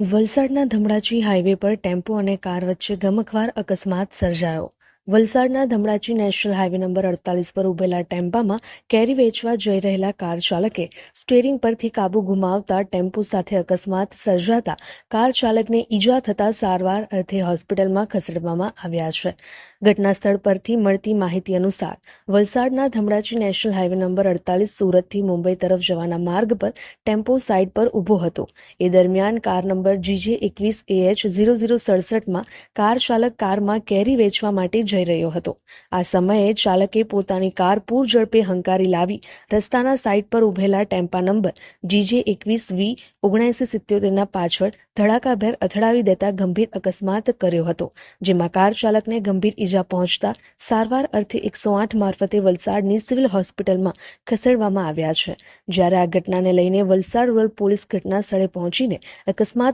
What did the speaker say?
વલસાડના ધમડાચી હાઈવે પર ટેમ્પો અને કાર વચ્ચે ગમખવાર અકસ્માત સર્જાયો. વલસાડના ધમડાચી નેશનલ હાઈવે નંબર અડતાલીસ પર ઉભેલા ટેમ્પામાં કેરી વેચવા જઈ રહેલા કાર ચાલકે સ્ટેરિંગ પરથી કાબુ ગુમાવતા ટેમ્પો સાથે અકસ્માત સર્જાતા કાર ચાલકને ઈજા થતા સારવાર અર્થે હોસ્પિટલમાં ખસેડવામાં આવ્યા છે. ઘટના સ્થળ પરથી મળતી માહિતી અનુસાર, વલસાડના ધમડાચી નેશનલ હાઈવે નંબર અડતાલીસ સુરતથી મુંબઈ તરફ જવાના માર્ગ પર ટેમ્પો સાઇડ પર ઊભો હતો. એ દરમિયાન કાર નંબર જીજે એકવીસ એએચ ઝીરો ઝીરો સડસઠમાં કાર ચાલક કારમાં કેરી વેચવા માટે જઈ રહ્યો હતો. આ સમયે ચાલકે પોતાની કાર પૂર ઝડપે હંકારી લાવી, રસ્તાના સાઇડ પર ઉભેલા ટેમ્પા નંબર જીજે એકવીસ વી ઓગણએંસી સિત્યોતેરના પાછળ ધડાકાભેર અથડાવી દેતા ગંભીર અકસ્માત કર્યો હતો, જેમાં કાર ચાલકને ગંભીર ઈજા પહોંચતા સારવાર અર્થે એકસો આઠ મારફતે વલસાડની સિવિલ હોસ્પિટલમાં ખસેડવામાં આવ્યા છે. જ્યારે આ ઘટનાને લઈને વલસાડ રૂરલ પોલીસ ઘટના સ્થળે પહોંચીને અકસ્માત